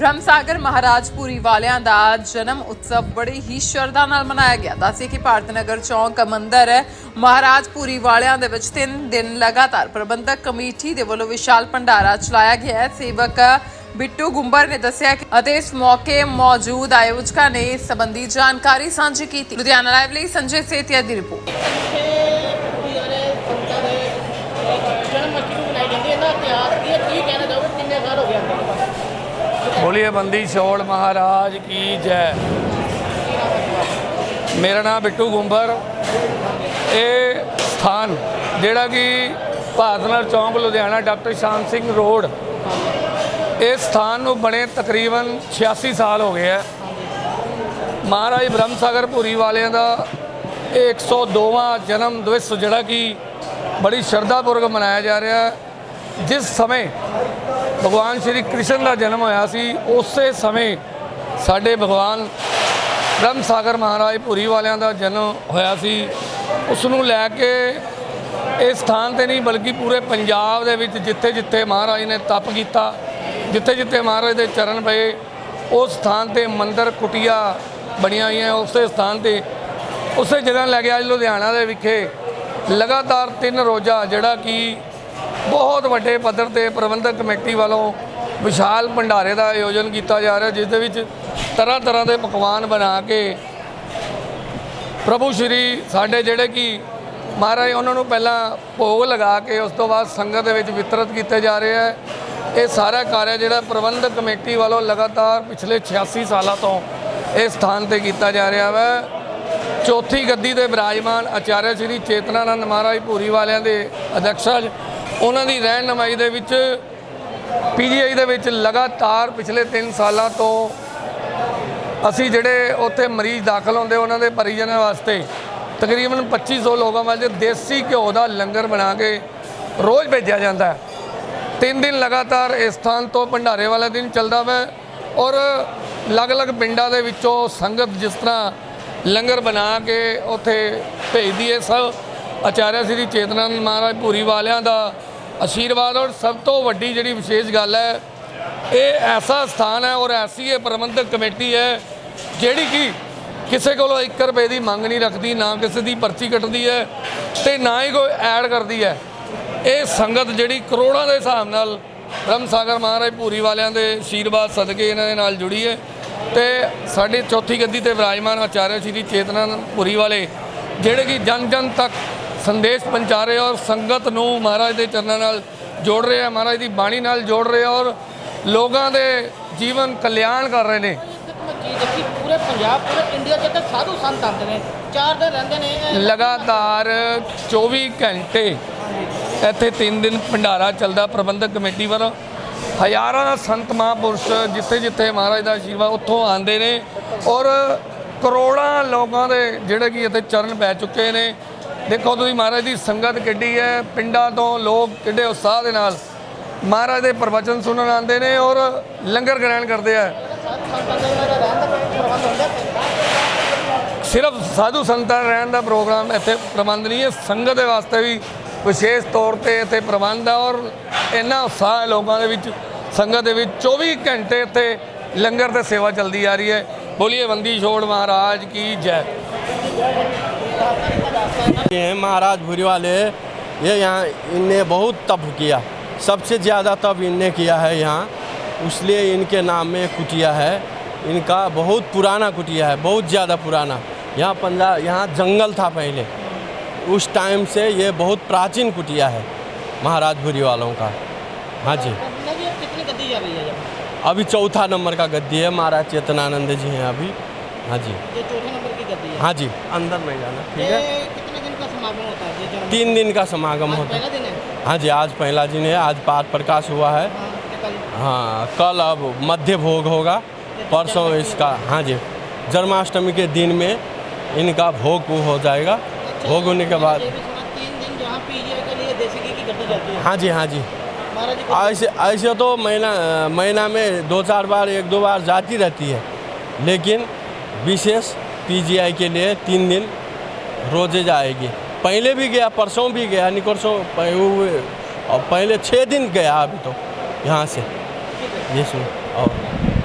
ਬ੍ਰਹਮਸਾਗਰ ਮਹਾਰਾਜਪੁਰੀ ਵਾਲਿਆਂ ਦਾ ਜਨਮ ਉਤਸਵ ਬੜੀ ਹੀ ਸ਼ਰਧਾ ਨਾਲ ਮਨਾਇਆ ਗਿਆ। ਦੱਸੇ ਕਿ ਭਾਰਤ ਨਗਰ ਚੌਂਕ ਮੰਦਰ ਮਹਾਰਾਜਪੁਰੀ ਵਾਲਿਆਂ ਦੇ ਵਿੱਚ 3 ਦਿਨ ਲਗਾਤਾਰ ਪ੍ਰਬੰਧਕ ਕਮੇਟੀ ਦੇ ਵੱਲੋਂ ਵਿਸ਼ਾਲ ਭੰਡਾਰਾ ਚਲਾਇਆ ਗਿਆ ਹੈ। ਸੇਵਕ ਬਿੱਟੂ ਗੁੰਬਰ ਨੇ ਦੱਸਿਆ ਕਿ ਅਤੇ ਇਸ ਮੌਕੇ ਮੌਜੂਦ ਆਯੋਜਕਾਂ ਨੇ ਇਸ ਸੰਬੰਧੀ ਜਾਣਕਾਰੀ ਸਾਂਝੀ ਕੀਤੀ। ਲੁਧਿਆਣਾ ਲਾਈਵ ਲਈ ਸੰਜੇ ਸੇਤੀਆ ਦੀ ਰਿਪੋਰਟ। ਕੁੜੀ ਵਾਲੇ ਸੰਤਾਂ ਦੇ ਜਾਂਦੀ ਹੈ। ਇਹਦਾ ਇਤਿਹਾਸ ਕੀ ਕੀ ਕਹਿਣਾ ਚਾਹੋਗੇ? ਕਿੰਨੇ ਸਾਲ ਹੋ ਗਏ ਅੰਦਰ ਬੰਦੀ ਛੋੜ ਮਹਾਰਾਜ ਕੀ ਜੈ। ਮੇਰਾ ਨਾਮ ਬਿੱਟੂ ਗੁੰਬਰ। ਇਹ ਸਥਾਨ ਜਿਹੜਾ ਕਿ ਭਾਰਤ ਨਾਲ ਚੌਂਕ, ਲੁਧਿਆਣਾ, ਡਾਕਟਰ ਸ਼ਾਮ ਸਿੰਘ ਰੋਡ। ਇਸ ਸਥਾਨ ਨੂੰ ਬਣੇ ਤਕਰੀਬਨ 86 ਸਾਲ ਹੋ ਗਏ ਆ ਮਹਾਰਾਜ ਬ੍ਰਹਮ ਸਾਗਰ ਭੂਰੀ ਵਾਲਿਆਂ ਦਾ ਇਹ 102ਵਾਂ ਜਨਮ ਦਿਵਸ ਜਿਹੜਾ ਕਿ ਬੜੀ ਸ਼ਰਧਾਪੂਰਵਕ ਮਨਾਇਆ ਜਾ ਰਿਹਾ ਜਿਸ ਸਮੇਂ ਭਗਵਾਨ ਸ਼੍ਰੀ ਕ੍ਰਿਸ਼ਨ ਦਾ ਜਨਮ ਹੋਇਆ ਸੀ, ਉਸੇ ਸਮੇਂ ਸਾਡੇ ਭਗਵਾਨ ਬ੍ਰਹਮ ਸਾਗਰ ਮਹਾਰਾਜ ਪੁਰੀ ਵਾਲਿਆਂ ਦਾ ਜਨਮ ਹੋਇਆ ਸੀ। ਉਸ ਨੂੰ ਲੈ ਕੇ ਇਸ ਸਥਾਨ ਤੇ ਨਹੀਂ, ਬਲਕਿ ਪੂਰੇ ਪੰਜਾਬ ਦੇ ਵਿੱਚ ਜਿੱਥੇ ਜਿੱਥੇ ਮਹਾਰਾਜ ਨੇ ਤਪ ਕੀਤਾ ਜਿੱਥੇ ਜਿੱਥੇ ਮਹਾਰਾਜ ਦੇ ਚਰਨ ਪਏ, ਉਸ ਸਥਾਨ ਤੇ ਮੰਦਰ ਕੁਟੀਆਂ ਬਣੀਆਂ ਹੋਈਆਂ, ਉਸੇ ਸਥਾਨ ਤੇ, ਉਸੇ ਜਗ੍ਹਾ ਲੈ ਕੇ ਅੱਜ ਲੁਧਿਆਣਾ ਦੇ ਵਿਖੇ ਲਗਾਤਾਰ ਤਿੰਨ ਰੋਜ਼ਾ, ਜਿਹੜਾ ਕਿ ਬਹੁਤ ਵੱਡੇ ਪੱਧਰ ਤੇ ਪ੍ਰਬੰਧਕ ਕਮੇਟੀ ਵੱਲੋਂ ਵਿਸ਼ਾਲ ਭੰਡਾਰੇ ਦਾ ਆਯੋਜਨ ਕੀਤਾ ਜਾ ਰਿਹਾ, ਜਿਸ ਦੇ ਵਿੱਚ ਤਰ੍ਹਾਂ ਤਰ੍ਹਾਂ ਦੇ ਪਕਵਾਨ ਬਣਾ ਕੇ ਪ੍ਰਭੂ ਸ਼੍ਰੀ ਸਾਡੇ ਜਿਹੜੇ ਕਿ ਮਹਾਰਾਜ, ਉਹਨਾਂ ਨੂੰ ਪਹਿਲਾਂ ਭੋਗ ਲਗਾ ਕੇ ਉਸ ਤੋਂ ਬਾਅਦ ਸੰਗਤ ਦੇ ਵਿੱਚ ਵਿਤਰਿਤ ਕੀਤੇ ਜਾ ਰਹੇ ਹੈ ਇਹ ਸਾਰਾ ਕਾਰਜ ਜਿਹੜਾ ਪ੍ਰਬੰਧਕ ਕਮੇਟੀ ਵੱਲੋਂ ਲਗਾਤਾਰ ਪਿਛਲੇ 86 ਸਾਲਾਂ ਤੋਂ ਇਸ ਸਥਾਨ ਤੇ ਕੀਤਾ ਜਾ ਰਿਹਾ ਹੈ ਚੌਥੀ ਗੱਦੀ ਦੇ ਵਿਰਾਜਮਾਨ ਆਚਾਰਿਆ ਸ੍ਰੀ ਚੇਤਨਾਨੰਦ ਮਹਾਰਾਜ ਭੂਰੀ ਵਾਲਿਆਂ ਦੇ ਅਧਿਕਸ਼ਾ 'ਚ ਉਹਨਾਂ ਦੀ ਰਹਿਨਮਾਈ ਦੇ ਵਿੱਚ ਪੀਜੀਆਈ ਦੇ ਵਿੱਚ ਲਗਾਤਾਰ ਪਿਛਲੇ 3 ਸਾਲਾਂ ਤੋਂ ਅਸੀਂ ਜਿਹੜੇ ਉੱਥੇ ਮਰੀਜ਼ ਦਾਖਲ ਹੁੰਦੇ, ਉਹਨਾਂ ਦੇ ਪਰਿਜਨਾਂ ਵਾਸਤੇ ਤਕਰੀਬਨ 2500 ਲੋਕਾਂ ਵਾਸਤੇ ਦੇਸੀ ਘਿਓ ਦਾ ਲੰਗਰ ਬਣਾ ਕੇ ਰੋਜ਼ ਭੇਜਿਆ ਜਾਂਦਾ ਹੈ। ਤਿੰਨ ਦਿਨ ਲਗਾਤਾਰ ਇਸ ਸਥਾਨ ਤੋਂ ਭੰਡਾਰੇ ਵਾਲਾ ਦਿਨ ਚੱਲਦਾ ਵਾ ਔਰ ਅਲੱਗ-ਅਲੱਗ ਪਿੰਡਾਂ ਦੇ ਵਿੱਚੋਂ ਸੰਗਤ ਜਿਸ ਤਰ੍ਹਾਂ ਲੰਗਰ ਬਣਾ ਕੇ ਉੱਥੇ ਭੇਜਦੀ ਹੈ। ਸਭ ਆਚਾਰਿਆ ਸ੍ਰੀ ਚੇਤਨਾਨੰਦ ਮਹਾਰਾਜ ਭੂਰੀ ਵਾਲਿਆਂ ਦਾ ਆਸ਼ੀਰਵਾਦ ਔਰ ਸਭ ਤੋਂ ਵੱਡੀ ਜਿਹੜੀ ਵਿਸ਼ੇਸ਼ ਗੱਲ ਹੈ, ਇਹ ਐਸਾ ਸਥਾਨ ਹੈ ਔਰ ਐਸੀ ਇਹ ਪ੍ਰਬੰਧਕ ਕਮੇਟੀ ਹੈ ਜਿਹੜੀ ਕਿ ਕਿਸੇ ਕੋਲੋਂ 1 ਰੁਪਏ ਦੀ ਮੰਗ ਨਹੀਂ ਰੱਖਦੀ, ਨਾ ਕਿਸੇ ਦੀ ਪਰਚੀ ਕੱਟਦੀ ਹੈ ਤੇ ਨਾ ਹੀ ਕੋਈ ਐਡ ਕਰਦੀ ਹੈ। ਇਹ ਸੰਗਤ ਜਿਹੜੀ ਕਰੋੜਾਂ ਦੇ ਹਿਸਾਬ ਨਾਲ ਬ੍ਰਹਮ ਸਾਗਰ ਮਹਾਰਾਜ ਭੂਰੀ ਵਾਲਿਆਂ ਦੇ ਆਸ਼ੀਰਵਾਦ ਸਦਕੇ ਇਹਨਾਂ ਦੇ ਨਾਲ ਜੁੜੀ ਹੈ ਤੇ ਸਾਡੀ ਚੌਥੀ ਗੱਦੀ ਤੇ ਵਿਰਾਜਮਾਨ ਆਚਾਰਿਆ ਸ੍ਰੀ ਚੇਤਨਾ ਭੂਰੀ ਵਾਲੇ, ਜਿਹੜੇ ਕਿ ਜਨ ਜਨ ਤੱਕ ਸੰਦੇਸ਼ ਪਹੁੰਚਾ ਰਹੇ ਔਰ ਸੰਗਤ ਨੂੰ ਮਹਾਰਾਜ ਦੇ ਚਰਨਾਂ ਨਾਲ ਜੋੜ ਰਹੇ ਆ, ਮਹਾਰਾਜ ਦੀ ਬਾਣੀ ਨਾਲ ਜੋੜ ਰਹੇ ਆ ਔਰ ਲੋਕਾਂ ਦੇ ਜੀਵਨ ਕਲਿਆਣ ਕਰ ਰਹੇ ਨੇ। ਦੇਖੀ ਪੂਰੇ ਪੰਜਾਬ ਪੂਰੇ ਇੰਡੀਆ 'ਚ ਤਾਂ ਸਾਧੂ ਸੰਤ ਆਉਂਦੇ ਨੇ ਚਾਰ ਦਿਨ ਰਹਿੰਦੇ ਨੇ ਲਗਾਤਾਰ 24 ਘੰਟੇ ਇੱਥੇ 3 ਦਿਨ ਭੰਡਾਰਾ ਚੱਲਦਾ, ਪ੍ਰਬੰਧਕ ਕਮੇਟੀ ਵੱਲੋਂ। ਹਜ਼ਾਰਾਂ ਸੰਤ ਮਹਾਂਪੁਰਸ਼ ਜਿੱਥੇ ਜਿੱਥੇ ਮਹਾਰਾਜ ਦਾ ਆਸ਼ੀਰਵਾਦ ਉੱਥੋਂ ਆਉਂਦੇ ਨੇ ਔਰ ਕਰੋੜਾਂ ਲੋਕਾਂ ਦੇ ਜਿਹੜੇ ਕਿ ਇੱਥੇ ਚਰਨ ਪੈ ਚੁੱਕੇ ਨੇ। ਦੇਖੋ ਤੁਸੀਂ ਮਹਾਰਾਜ ਦੀ ਸੰਗਤ ਕਿੱਡੀ ਹੈ, ਪਿੰਡਾਂ ਤੋਂ ਲੋਕ ਕਿੱਡੇ ਉਤਸ਼ਾਹ ਦੇ ਨਾਲ ਮਹਾਰਾਜ ਦੇ ਪ੍ਰਵਚਨ ਸੁਣਨ ਆਉਂਦੇ ਨੇ ਔਰ ਲੰਗਰ ਗ੍ਰਹਿਣ ਕਰਦੇ ਆ। ਹੈ ਸਿਰਫ ਸਾਧੂ ਸੰਤਾਂ ਰਹਿਣ ਦਾ ਪ੍ਰੋਗਰਾਮ ਇੱਥੇ ਪ੍ਰਬੰਧ ਨਹੀਂ ਹੈ, ਸੰਗਤ ਦੇ ਵਾਸਤੇ ਵੀ ਵਿਸ਼ੇਸ਼ ਤੌਰ ਤੇ ਇੱਥੇ ਪ੍ਰਬੰਧ ਹੈ ਔਰ ਇੰਨਾ ਉਤਸ਼ਾਹ ਹੈ ਲੋਕਾਂ ਦੇ ਵਿੱਚ, ਸੰਗਤ ਦੇ ਵਿੱਚ 24 ਘੰਟੇ ਇੱਥੇ ਲੰਗਰ ਤੇ ਸੇਵਾ ਚੱਲਦੀ ਆ ਰਹੀ ਹੈ। ਬੋਲੀਏ ਬੰਦੀ ਛੋੜ ਮਹਾਰਾਜ ਕੀ ਜੈ। ये हैं महाराज भूरी वाले। ये यहाँ इनने बहुत तप किया। सबसे ज़्यादा तप इनने किया है यहाँ। इसलिए इनके नाम में कुटिया है। इनका बहुत पुराना कुटिया है बहुत ज़्यादा पुराना। यहाँ पंजाब यहाँ जंगल था पहले। उस टाइम से ये बहुत प्राचीन कुटिया है महाराज भूरी वालों का। हाँ जी। कितनी गद्दी जा रही जब अभी चौथा नंबर का गद्दी है महाराज चेतनानंद जी हैं अभी। हाँ जी। चौथे नंबर की गद्दी है। हाँ जी। अंदर नहीं जाना ठीक है। समागम होता है तीन दिन का समागम होता है। है? जी आज पहला दिन है आज पाठ प्रकाश हुआ है। हाँ कल? हाँ अब मध्य भोग होगा परसों इसका हाँ जी जन्माष्टमी के दिन में इनका भोग हो जाएगा। भोग होने के बाद है। जी हाँ जी। ऐसे ऐसे तो महीना महीना में दो चार बार एक दो बार जाती रहती है। लेकिन विशेष पीजीआई के लिए तीन दिन रोज़े जाएगी। पहले भी गया परसों भी गया निकरसों पह- वो- और पहले छः दिन गया अभी तो यहाँ से ये सुन और